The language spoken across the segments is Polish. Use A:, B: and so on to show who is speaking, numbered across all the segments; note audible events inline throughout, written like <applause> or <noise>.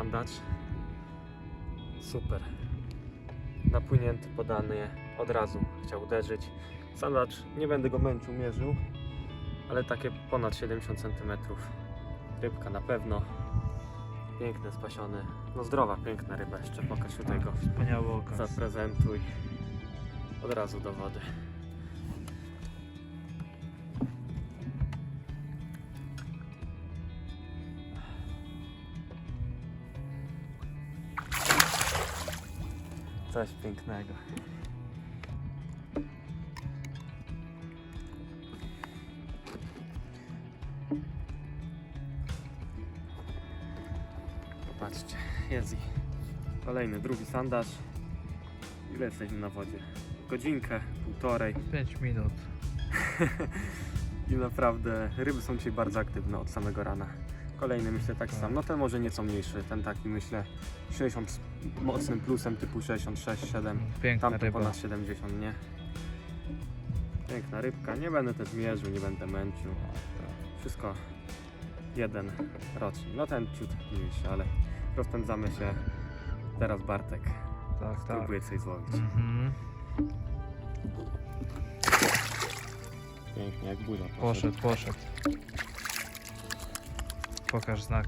A: Sandacz. Super. Napłynięty, podany od razu. Chciał uderzyć. Sandacz, nie będę go męczył, mierzył, ale takie ponad 70 cm. Rybka na pewno. Piękny, spasiony. No zdrowa, piękna ryba. Jeszcze pokaż tutaj go.
B: Wspaniały okaz.
A: Zaprezentuj. Od razu do wody. Coś pięknego. Popatrzcie, jest i kolejny, drugi sandaż. Ile jesteśmy na wodzie? Godzinkę, półtorej
B: 5 minut. <laughs>
A: i naprawdę ryby są dzisiaj bardzo aktywne od samego rana. Kolejny myślę tak
B: Tak.
A: sam, no ten może nieco mniejszy, ten taki myślę 60 z mocnym plusem typu 66, 7,
B: Piękna
A: tamten
B: ryba.
A: ponad 70, nie? Piękna rybka, nie będę też mierzył, nie będę męczył. Wszystko jeden rocznik. No ten ciut mniejszy, ale rozpędzamy się. Teraz Bartek
B: Tak, tak.
A: próbuje coś złowić.
B: Mhm.
A: Pięknie, jak burza.
B: Poszedł, poszedł. Pokaż znak.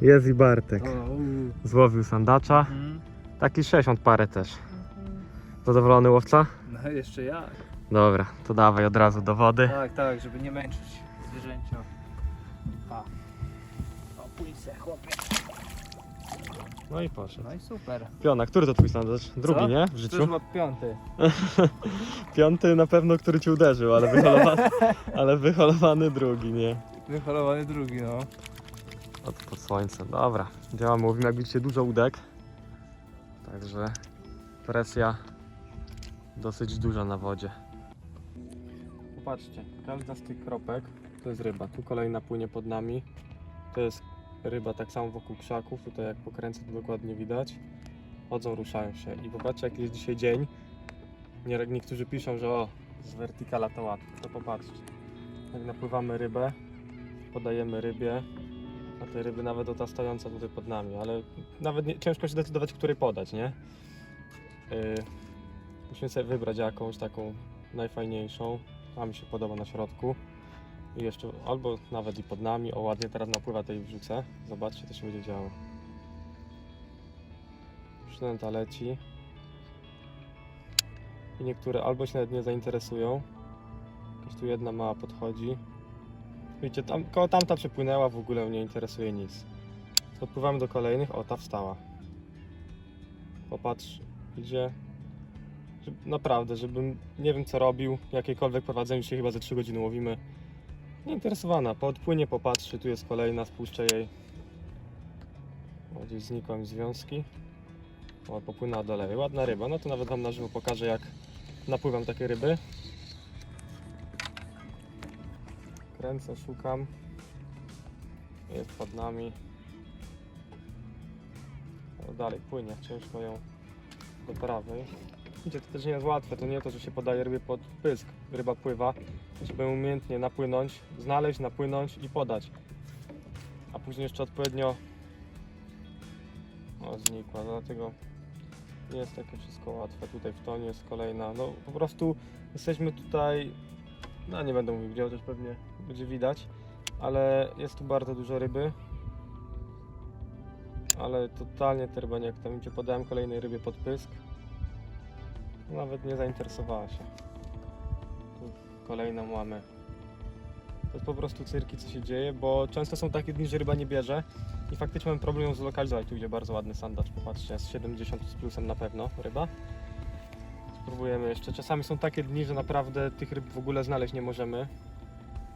A: Jest i Bartek. Złowił sandacza.
B: Mhm.
A: Taki 60 parę też. Zadowolony łowca?
B: No jeszcze jak?
A: Dobra, to dawaj od razu do wody.
B: Tak, tak, żeby nie męczyć zwierzęcia. A. O, pójdź se, chłopie.
A: No i poszedł.
B: No i super.
A: Piona, który to twój sandacz? Drugi,
B: Co?
A: nie? W
B: To
A: życiu?
B: już ma piąty. <laughs>
A: Piąty na pewno, który ci uderzył, ale wyholowany, <laughs> ale wyholowany drugi, nie?
B: Wyholowany drugi, no.
A: Od pod słońcem. Dobra, działamy. Mówimy, jak widzicie, dużo łódek. Także presja dosyć duża na wodzie. Popatrzcie, każda z tych kropek to jest ryba. Tu kolejna płynie pod nami. To jest ryba tak samo wokół krzaków. Tutaj jak pokręcę, to dokładnie widać. Chodzą, ruszają się. I popatrzcie, jaki jest dzisiaj dzień. Nie- Niektórzy piszą, że o, z wertykala to łatwo. To popatrzcie. Jak napływamy rybę, podajemy rybie, a te ryby nawet o ta stojąca tutaj pod nami, ale nawet nie, ciężko się decydować, której podać, nie? Yy, musimy sobie wybrać jakąś taką najfajniejszą. A mi się podoba na środku. I jeszcze albo nawet i pod nami. O ładnie teraz napływa tej wrzucę. Zobaczcie, co się będzie działo. Przynęta leci. I niektóre albo się nawet nie zainteresują. Jakaś tu jedna mała podchodzi. Widzicie, tam, koło tamta przepłynęła, w ogóle mnie nie interesuje nic. Odpływamy do kolejnych, o ta wstała. Popatrz, idzie. Naprawdę, żebym nie wiem co robił, jakiekolwiek prowadzenie, dzisiaj chyba ze 3 godziny łowimy. Nieinteresowana, podpłynie, popatrzy, tu jest kolejna, spuszczę jej. O, gdzieś związki. O, popłynęła do lewej, ładna ryba, no to nawet wam na żywo pokażę jak napływam takie ryby. Kręcę, szukam. Jest pod nami. Dalej płynie, ciężko ją do prawej. Widzicie, to też nie jest łatwe, to nie to, że się podaje rybie pod pysk. Ryba pływa, żeby umiejętnie napłynąć, znaleźć, napłynąć i podać. A później jeszcze odpowiednio o, znikła, dlatego nie jest takie wszystko łatwe. Tutaj w tonie jest kolejna, no po prostu jesteśmy tutaj no nie będę mówił gdzie, chociaż pewnie będzie widać, ale jest tu bardzo dużo ryby. Ale totalnie te ryba nie jak tam widzicie, podałem kolejnej rybie pod pysk. Nawet nie zainteresowała się. Tu kolejną mamy. To jest po prostu cyrki co się dzieje, bo często są takie dni, że ryba nie bierze i faktycznie mam problem ją zlokalizować. Tu idzie bardzo ładny sandacz, popatrzcie, jest 70 z plusem na pewno ryba. Spróbujemy jeszcze. Czasami są takie dni, że naprawdę tych ryb w ogóle znaleźć nie możemy,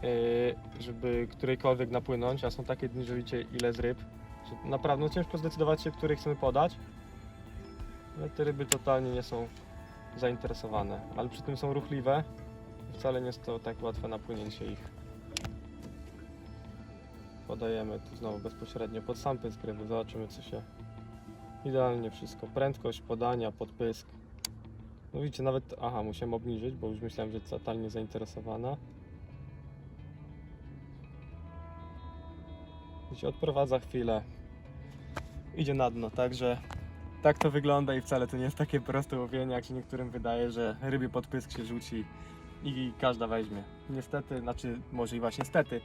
A: yy, żeby którejkolwiek napłynąć, a są takie dni, że widzicie ile jest ryb, naprawdę no, ciężko zdecydować się, której chcemy podać. Ale te ryby totalnie nie są zainteresowane, ale przy tym są ruchliwe. Wcale nie jest to tak łatwe napłynięcie ich. Podajemy tu znowu bezpośrednio pod sam pysk ryby, zobaczymy co się... Idealnie wszystko. Prędkość podania, podpysk. No widzicie, nawet, aha, musiałem obniżyć, bo już myślałem, że totalnie zainteresowana. Widzicie, odprowadza chwilę, idzie na dno, także tak to wygląda i wcale to nie jest takie proste łowienie, jak się niektórym wydaje, że rybie pod pysk się rzuci i każda weźmie. Niestety, znaczy może i właśnie niestety,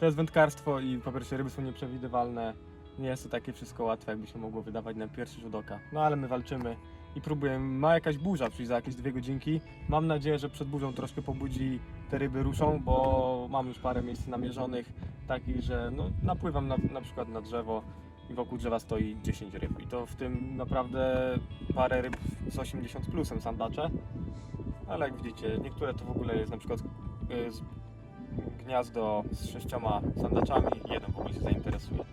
A: to jest wędkarstwo i po pierwsze ryby są nieprzewidywalne, nie jest to takie wszystko łatwe, jakby się mogło wydawać na pierwszy rzut oka. No ale my walczymy i próbujemy. Ma jakaś burza przyjść za jakieś dwie godzinki. Mam nadzieję, że przed burzą troszkę pobudzi te ryby ruszą, bo mam już parę miejsc namierzonych takich, że no, napływam na, na przykład na drzewo i wokół drzewa stoi 10 ryb. I to w tym naprawdę parę ryb z 80 plusem sandacze. Ale jak widzicie, niektóre to w ogóle jest na przykład y, z gniazdo z sześcioma sandaczami, jeden w ogóle się zainteresuje.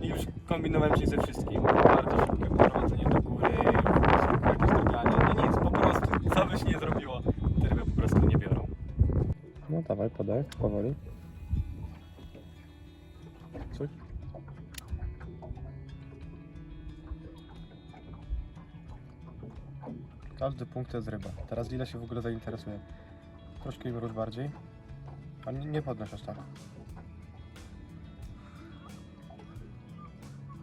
A: I już kombinowałem się ze wszystkim. Bardzo szybkie prowadzenie do góry, wysoko jakieś drganie, no nic, po prostu, co byś nie zrobiło, te ryby po prostu nie biorą. No dawaj, podaj, powoli. Coś? Każdy punkt to jest ryba. Teraz Lila się w ogóle zainteresuje. Troszkę im rusz bardziej. A nie, nie podnoś aż tak.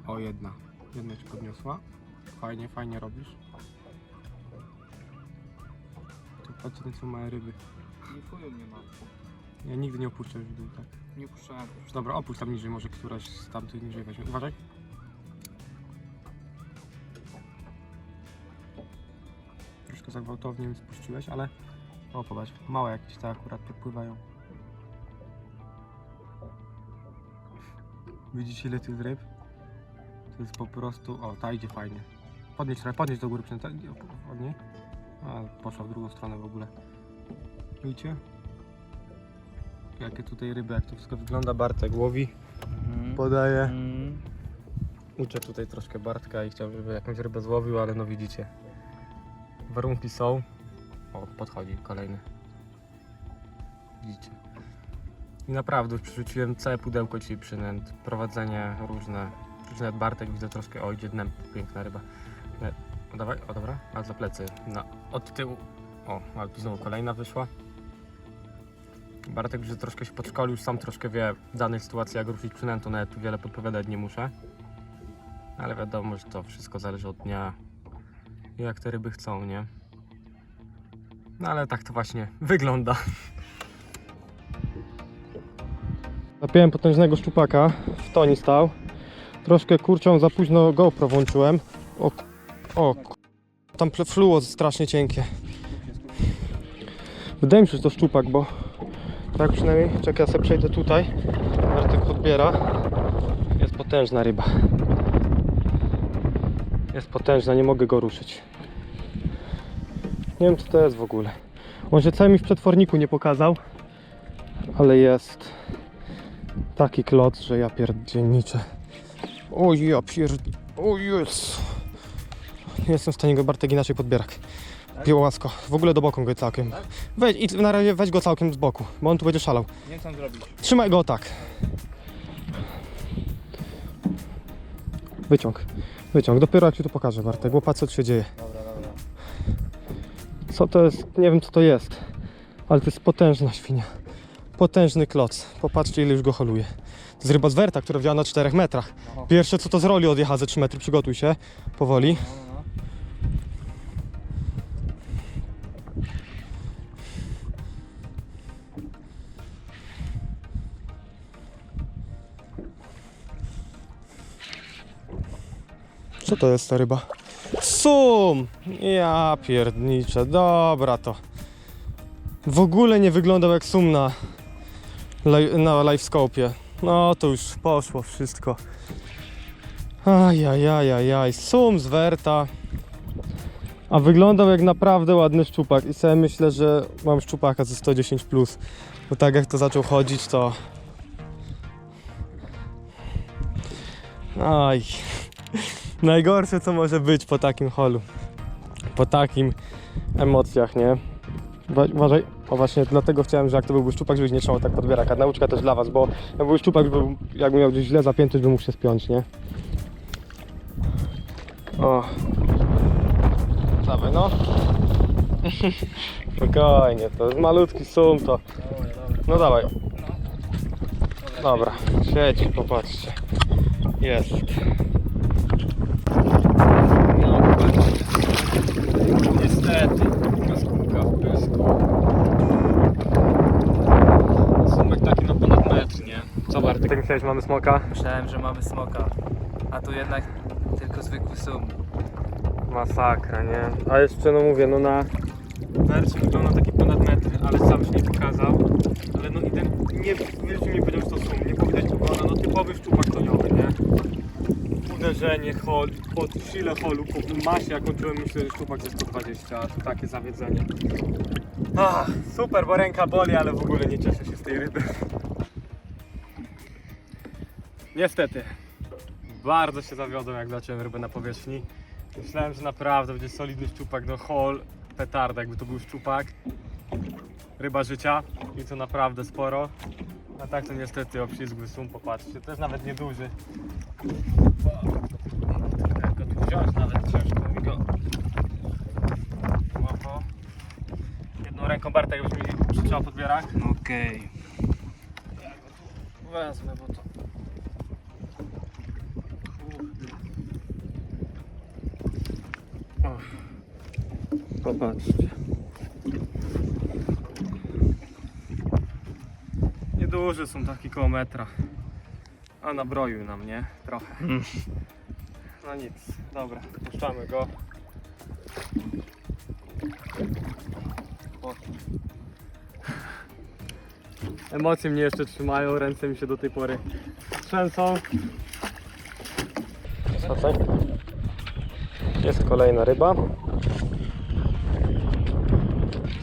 A: O, jedna. Jedna ci podniosła. Fajnie, fajnie robisz. Patrzcie, to są małe ryby.
B: Nie fują mnie ma.
A: Ja nigdy nie opuszczę już w dół, tak.
B: Nie puszczałem.
A: Dobra, opuść tam niżej, może któraś z tamtych niżej weźmie. Uważaj. Troszkę za gwałtownie mi spuściłeś, ale... O, popatrz, małe jakieś te akurat podpływają. Widzicie ile tych ryb? To jest po prostu... O, ta idzie fajnie. Podnieś podnieś do góry przynajmniej. Od niej. A, poszła w drugą stronę w ogóle. Widzicie? Jakie tutaj ryby, jak to wszystko wygląda. Bartek łowi, podaje.
B: Mm.
A: Uczę tutaj troszkę Bartka i chciałbym, żeby jakąś rybę złowił, ale no widzicie. Warunki są. O, podchodzi kolejny. Widzicie. I naprawdę już przerzuciłem całe pudełko dzisiaj przynęt. Prowadzenie różne. Nawet Bartek widzę troszkę. O, idzie dnem. Piękna ryba. Dawaj, o dobra. A za plecy. No, od tyłu. O, ale tu znowu kolejna wyszła. Bartek już troszkę się podszkolił, sam troszkę wie w danej sytuacji jak ruszyć przynętą, nawet tu wiele podpowiadać nie muszę. Ale wiadomo, że to wszystko zależy od dnia jak te ryby chcą, nie? No ale tak to właśnie <laughs> wygląda. Napiłem potężnego szczupaka, w toni stał. Troszkę kurczą za późno GoPro włączyłem. O, o tam ple- fluo strasznie cienkie. Wydaje mi się, że to szczupak, bo tak przynajmniej, czekaj, ja sobie przejdę tutaj. Bartek podbiera. Jest potężna ryba. Jest potężna, nie mogę go ruszyć. Nie wiem co to jest w ogóle. On się cały mi w przetworniku nie pokazał. Ale jest taki klot, że ja pierdzielniczę. O ja pierd... O Jezu. Jestem w stanie go Bartek inaczej podbierak. Piełasko. W ogóle do boku go całkiem. Weź, idź, na razie weź go całkiem z boku, bo on tu będzie szalał.
B: Nie chcę zrobić.
A: Trzymaj go tak. Wyciąg. Wyciąg. Dopiero jak ci to pokażę, Bartek, bo patrz co tu się dzieje.
B: Dobra, dobra.
A: Co to jest? Nie wiem co to jest. Ale to jest potężna świnia. Potężny kloc. Popatrzcie ile już go holuje. To jest ryba z werta, która wzięła na 4 metrach.
B: No.
A: Pierwsze co to z roli odjechała ze 3 metry. Przygotuj się. Powoli. Co to jest ta ryba? Sum! Ja pierdniczę, dobra to. W ogóle nie wyglądał jak sum na, na livescope'ie. No to już poszło wszystko. Ajajajajaj, sum z Werta. A wyglądał jak naprawdę ładny szczupak i sobie myślę, że mam szczupaka ze 110+. Plus. Bo tak jak to zaczął chodzić to... Aj. Najgorsze co może być po takim holu. Po takim emocjach, nie? Wa- Uważaj, o właśnie dlatego chciałem, że jak to byłby szczupak, żebyś nie trzymał tak podbieraka. Nauczka też dla was, bo jak był szczupak, był, jakby miał gdzieś źle zapięty, to mógł się spiąć, nie? O. Dawaj, no. <laughs> Spokojnie, to jest malutki sum, to... No dawaj, dobra, siedź, popatrzcie. Jest. Niestety, jaskółka w pysku. Sumek taki no ponad metr, nie? Co Bartek? Jak myślałeś, mamy smoka?
B: Myślałem, że mamy smoka, a tu jednak tylko zwykły sum.
A: Masakra, nie? A jeszcze, no mówię, no na wersji wygląda taki ponad metr, ale sam się nie pokazał. Ale no idę, nie, wielki mi powiedział, że to sum, nie powiedzieć to było, no typowy szczupak koniowy, nie? Uderzenie, hol, po sile holu, po masie, jak kończyłem, myślę, że szczupak jest 120, a tu takie zawiedzenie. Ach, super, bo ręka boli, ale w ogóle nie cieszę się z tej ryby. Niestety, bardzo się zawiodłem, jak zacząłem rybę na powierzchni. Myślałem, że naprawdę będzie solidny szczupak, no hol, petarda, jakby to był szczupak. Ryba życia i to naprawdę sporo. A tak to niestety obślizgły sum, popatrzcie, to jest nawet nieduży. Jak go tu wziąć, nawet ciężko mi go. Jedną ręką Bartek już mi przytrzymał podbierak.
B: Okej.
A: Wezmę, bo to... O. Popatrzcie. Nieduże są takie koło metra. A nabroił nam, nie? Trochę. No nic, dobra, puszczamy go. O. Emocje mnie jeszcze trzymają, ręce mi się do tej pory trzęsą. Jest kolejna ryba.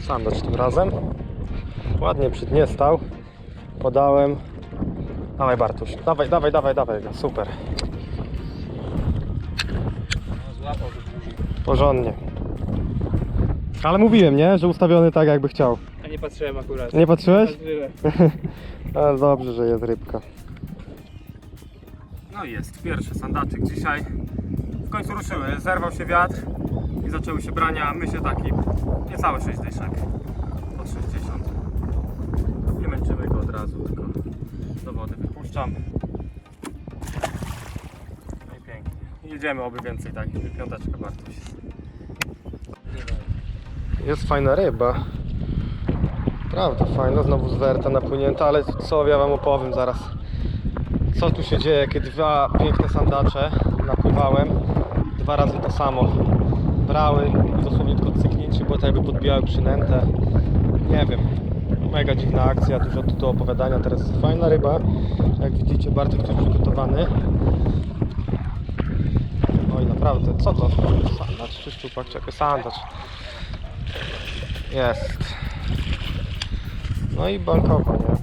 A: Sandacz tym razem. Ładnie przy dnie stał. Podałem. Dawaj Bartuś, dawaj, dawaj, dawaj, dawaj super. Porządnie. Ale mówiłem, nie? Że ustawiony tak jakby chciał.
B: A nie patrzyłem akurat.
A: Nie patrzyłeś?
B: Patrzyłem. <laughs>
A: Ale dobrze, że jest rybka. No i jest, pierwszy sandaczyk dzisiaj. W końcu ruszyły, zerwał się wiatr zaczęły się brania. My się taki niecałe 6 dyszek. Po 60. Nie męczymy go od razu, tylko do wody wypuszczam. No i pięknie. Jedziemy oby więcej takich. Piąteczka Bartuś. Jest fajna ryba. Prawda, fajna, znowu zwerta napłynięta, ale co ja wam opowiem zaraz. Co tu się dzieje, kiedy dwa piękne sandacze napływałem, dwa razy to samo. Brały dosłownie tylko cyknięcie, bo tak jakby podbijały przynętę. Nie wiem, mega dziwna akcja, dużo tu do opowiadania. Teraz jest fajna ryba, jak widzicie, tu jest przygotowany. Oj, naprawdę, co to? Sandacz czy szczupak? Czekaj, sandacz. Jest. No i bankowo, nie?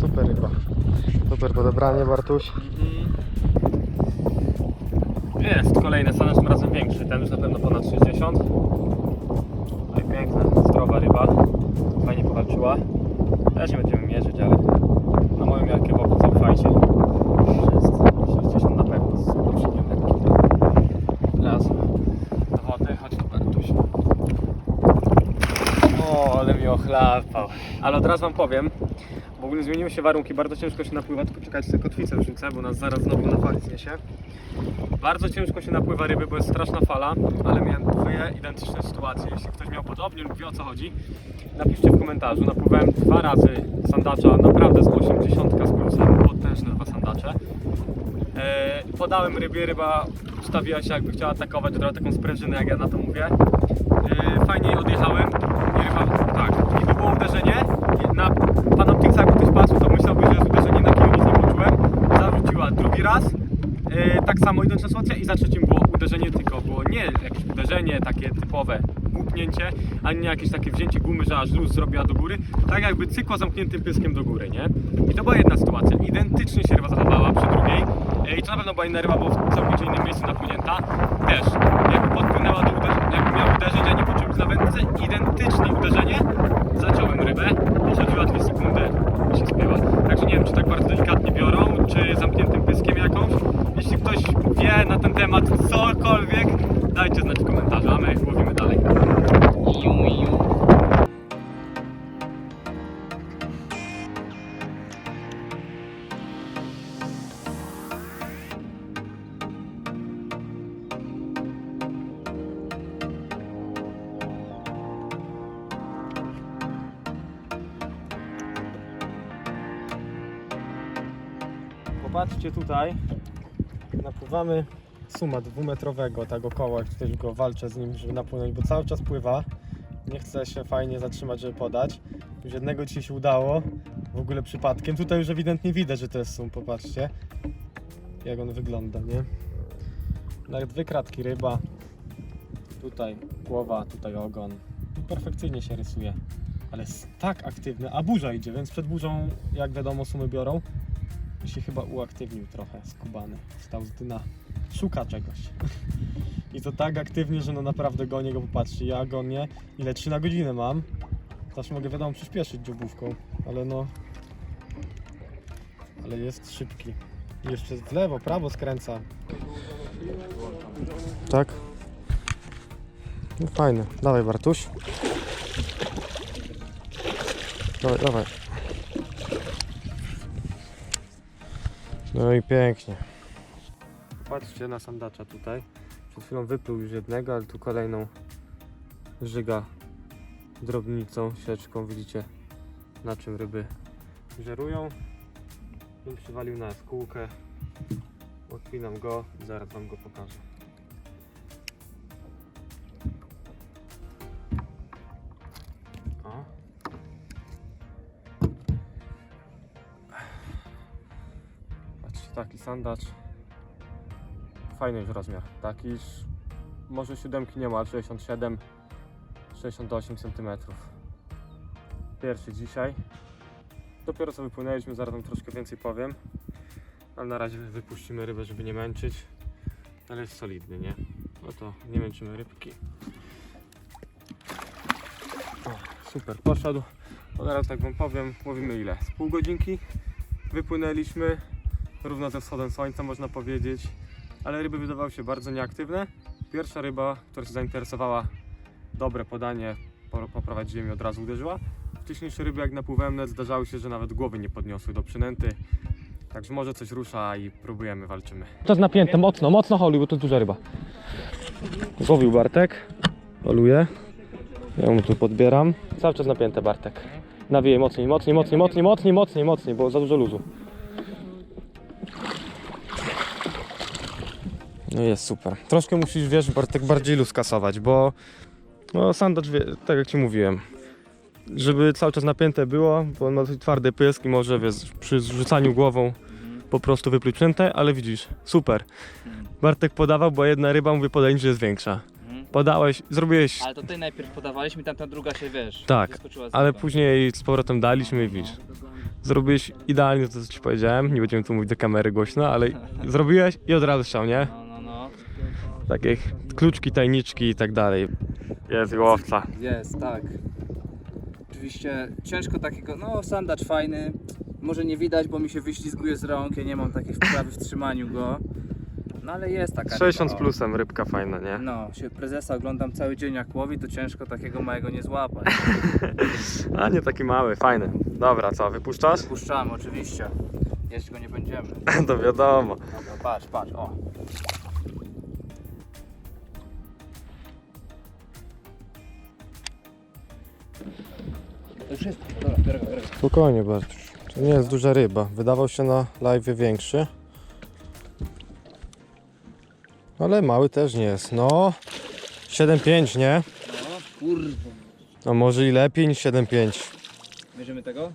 A: Super ryba. Super podebranie, Bartuś. Jest kolejny sanacz, tym razem większy. Ten już na pewno ponad 60. No i piękna, zdrowa ryba. Fajnie powalczyła. Też nie będziemy mierzyć, ale na moją miarkę wokół zaufajcie. Jest 60 na pewno z poprzednim lekkim. Raz. Do wody, chodź tu Bartuś. O, ale mi ochlapał. Ale od razu wam powiem, w ogóle zmieniły się warunki, bardzo ciężko się napływa, tylko czekajcie, sobie kotwicę wrzucę, bo nas zaraz znowu na fali zniesie. Bardzo ciężko się napływa ryby, bo jest straszna fala, ale miałem dwie identyczne sytuacje. Jeśli ktoś miał podobnie lub wie o co chodzi, napiszcie w komentarzu. Napływałem dwa razy sandacza, naprawdę z 80 z plusem, potężne dwa sandacze. E, podałem rybie, ryba ustawiła się jakby chciała atakować, dodała taką sprężynę jak ja na to mówię. E, fajnie odjechałem i ryba, tak, to było uderzenie. I Na Panoptixa jakby ktoś patrzył, to myślałby, że jest uderzenie na kiju, nic nie poczułem. Zarzuciła drugi raz, e, tak samo identyczna sytuacja i za trzecim było uderzenie, tylko było nie jakieś uderzenie takie typowe łupnięcie, ani nie jakieś takie wzięcie gumy, że aż luz zrobiła do góry, tak jakby cykła zamkniętym pyskiem do góry, nie? I to była jedna sytuacja. Identycznie się ryba zachowała przy drugiej. E, I to na pewno była inna ryba, bo w całkowicie innym miejscu napłynięta. Też. Jakby podpłynęła do uderzenia, jakby miała uderzyć, ja nie poczułem na wędce. Identyczne uderzenie. Zaciąłem rybę. Pochodziła 2 sekundy i się spięła. Także nie wiem, czy tak bardzo delikatnie biorą, czy zamkniętym pyskiem jakąś. Jeśli ktoś wie na ten temat cokolwiek, dajcie znać w komentarzu, a my łowimy dalej. Popatrzcie tutaj. Napływamy suma dwumetrowego tego koła, jak tutaj go walczę z nim, żeby napłynąć, bo cały czas pływa. Nie chce się fajnie zatrzymać, żeby podać. Już jednego dzisiaj się udało, w ogóle przypadkiem. Tutaj już ewidentnie widać, że to jest sum, popatrzcie. Jak on wygląda, nie? Nawet dwie kratki ryba. Tutaj głowa, tutaj ogon. I perfekcyjnie się rysuje. Ale jest tak aktywny, a burza idzie, więc przed burzą, jak wiadomo, sumy biorą. Się chyba uaktywnił trochę, skubany. Stał z dna. Szuka czegoś. I to tak aktywnie, że no naprawdę gonię go, popatrzcie, ja gonię, ile 3 na godzinę mam. Zawsze mogę wiadomo przyspieszyć dziobówką, ale no... Ale jest szybki. I jeszcze w lewo, prawo skręca. Tak? No fajne. Dawaj Bartuś. Dawaj, dawaj. No i pięknie. Patrzcie na sandacza tutaj. Przed chwilą wypluł już jednego, ale tu kolejną żyga drobnicą, sieczką. Widzicie na czym ryby żerują. Bym przywalił na skółkę. Odpinam go zaraz wam go pokażę. Sandacz. Fajny już rozmiar. Taki już może siódemki nie ma, ale 67 68 cm. Pierwszy dzisiaj. Dopiero co wypłynęliśmy, zaraz wam troszkę więcej powiem. Ale na razie wypuścimy rybę, żeby nie męczyć. Ale jest solidny, nie? No to nie męczymy rybki. O, super, poszedł. No teraz tak wam powiem, mówimy ile? Z pół godzinki wypłynęliśmy. Równo ze wschodem słońca można powiedzieć. Ale ryby wydawały się bardzo nieaktywne. Pierwsza ryba, która się zainteresowała, dobre podanie, po- poprowadziłem i od razu uderzyła. Wcześniejsze ryby jak napływałem net zdarzały się, że nawet głowy nie podniosły do przynęty. Także może coś rusza i próbujemy, walczymy. Czas napięte, mocno, mocno holuj, bo to duża ryba. Złowił Bartek, holuje. Ja mu tu podbieram. Cały czas napięte Bartek. Nawijaj mocniej, mocniej, mocniej, mocniej, mocniej, mocniej, mocniej, bo za dużo luzu. No jest super. Troszkę musisz, wiesz, Bartek, bardziej luz kasować, bo no sandacz, wie, tak jak Ci mówiłem, żeby cały czas napięte było, bo on ma dosyć twardy pysk i może, wiesz, przy zrzucaniu głową po prostu wypluć przętę, ale widzisz, super. Bartek podawał, bo jedna ryba, mówię, podaj, że jest większa.
B: Mhm.
A: Podałeś, zrobiłeś,
B: Ale to ty najpierw podawaliśmy, tam ta druga się wiesz.
A: Tak,
B: z
A: ale później z powrotem daliśmy i widzisz. Zrobiłeś idealnie to, co Ci powiedziałem, nie będziemy tu mówić do kamery głośno, ale <laughs> zrobiłeś i od razu strzał, nie?
B: No, no, no.
A: Takie kluczki, tajniczki i tak dalej. Jest łowca.
B: Jest, tak. Oczywiście ciężko takiego, no sandacz fajny. Może nie widać, bo mi się wyślizguje z rąk, ja nie mam takiej wprawy w trzymaniu go. No ale jest taka
A: 60 z
B: ryba, o.
A: plusem, rybka fajna, nie?
B: No, się prezesa oglądam cały dzień jak łowi, to ciężko takiego małego nie złapać. <laughs>
A: A nie taki mały, fajny. Dobra, co, wypuszczasz?
B: Puszczamy oczywiście. Jeść go nie będziemy. <laughs>
A: To wiadomo.
B: Dobra, patrz, patrz, o. To już jest. Dobra, biorę go, biorę go.
A: Spokojnie, Bartuś. To nie jest duża ryba. Wydawał się na live większy. Ale mały też nie jest. No, 7,5, nie?
B: No, kurwa.
A: A może i lepiej niż 7,5.
B: Bierzemy tego?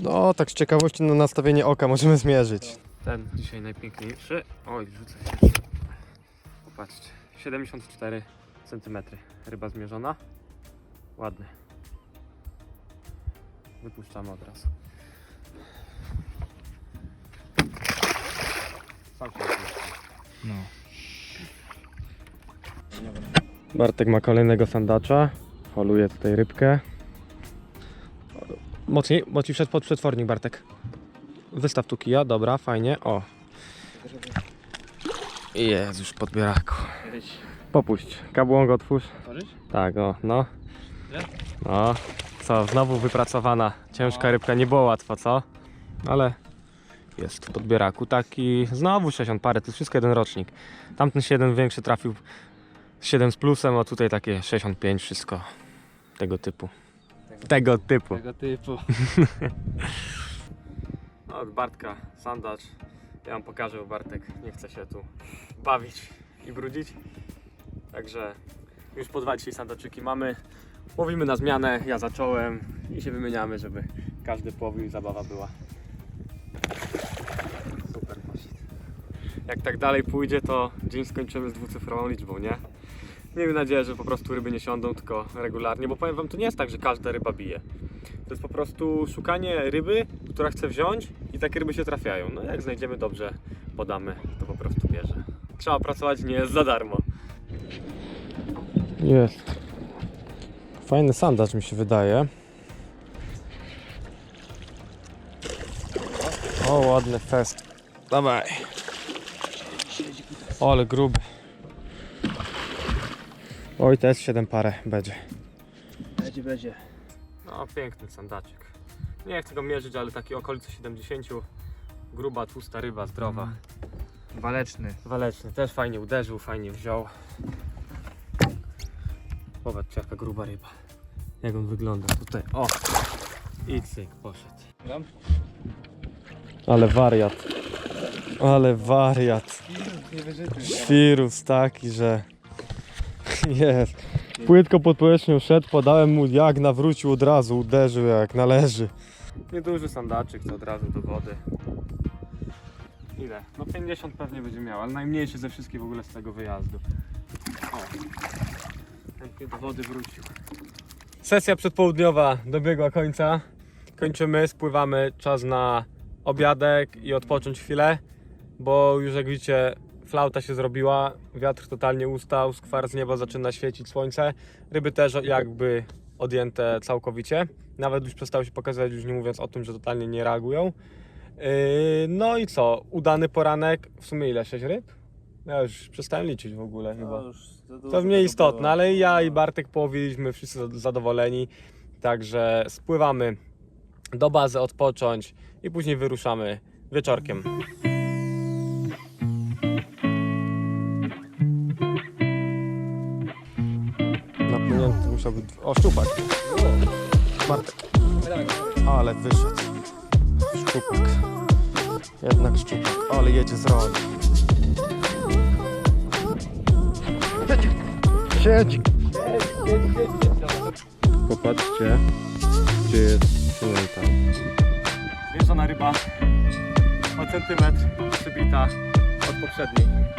A: No, tak z ciekawości na nastawienie oka możemy zmierzyć. Ten dzisiaj najpiękniejszy. Oj, rzucę się. Popatrzcie, 74 cm ryba zmierzona. Ładny. Wypuszczamy od razu. Sam się wypuszcza.
B: No.
A: Bartek ma kolejnego sandacza. Holuje tutaj rybkę. Mocniej, mocniej wszedł pod przetwornik Bartek. Wystaw tu kija, dobra, fajnie. O. Jest już podbieraku. Popuść. Kabłąg otwórz. Tak, o, no. No. Co, znowu wypracowana. Ciężka
B: No.
A: rybka, nie było łatwo, co? Ale jest w podbieraku taki. Znowu 60 parę, to jest wszystko jeden rocznik. Tamten 7 większy trafił 7 z plusem, a tutaj takie 65, wszystko tego typu. Tego typu.
B: Tego typu. <laughs>
A: Od Bartka, sandacz. Ja wam pokażę, bo Bartek nie chce się tu bawić i brudzić. Także już po dwa dzisiaj sandaczyki mamy. Łowimy na zmianę, ja zacząłem i się wymieniamy, żeby każdy połowił i zabawa była. Super poszedł. Jak tak dalej pójdzie, to dzień skończymy z dwucyfrową liczbą, nie? Miejmy nadzieję, że po prostu ryby nie siądą, tylko regularnie, bo powiem wam, to nie jest tak, że każda ryba bije. To jest po prostu szukanie ryby, która chce wziąć i takie ryby się trafiają. No jak znajdziemy dobrze, podamy, to po prostu bierze. Trzeba pracować, nie jest za darmo. Jest. Fajny sandacz mi się wydaje. O, ładny fest. Dawaj. O, ale gruby. Oj, jest 7 parę będzie.
B: Będzie, będzie.
A: No, piękny sandaczek. Nie chcę go mierzyć, ale taki okolice 70. Gruba, tłusta ryba, zdrowa.
B: Waleczny.
A: Waleczny, też fajnie uderzył, fajnie wziął. Popatrzcie, jaka gruba ryba. Jak on wygląda tutaj. O! I cyk, poszedł. Ale wariat. Ale wariat. Świrus taki, że <laughs> jest. Płytko pod powierzchnią szedł, podałem mu jak nawrócił od razu, uderzył jak należy. Nieduży sandaczyk, co od razu do wody. Ile? No 50 pewnie będzie miał, ale najmniejszy ze wszystkich w ogóle z tego wyjazdu. O. Chętnie do wody wrócił. Sesja przedpołudniowa dobiegła końca. Kończymy, spływamy, czas na obiadek i odpocząć chwilę, bo już jak widzicie flauta się zrobiła, wiatr totalnie ustał, skwar z nieba zaczyna świecić słońce, ryby też jakby odjęte całkowicie, nawet już przestały się pokazywać, już nie mówiąc o tym, że totalnie nie reagują. Yy, No i co, udany poranek, w sumie ile, 6 ryb? Ja już przestałem liczyć w ogóle chyba. To mniej istotne, ale ja i Bartek połowiliśmy, wszyscy zad- zadowoleni. Także spływamy do bazy odpocząć i później wyruszamy wieczorkiem. Napłynięty musiałby... O, szczupak. Bartek. Ale wyszedł. Szczupak. Jednak szczupak. Ale jedzie z roli. Siedzi. Popatrzcie, gdzie jest przynęta. Wjeżdżona ryba o centymetr przybita od poprzedniej.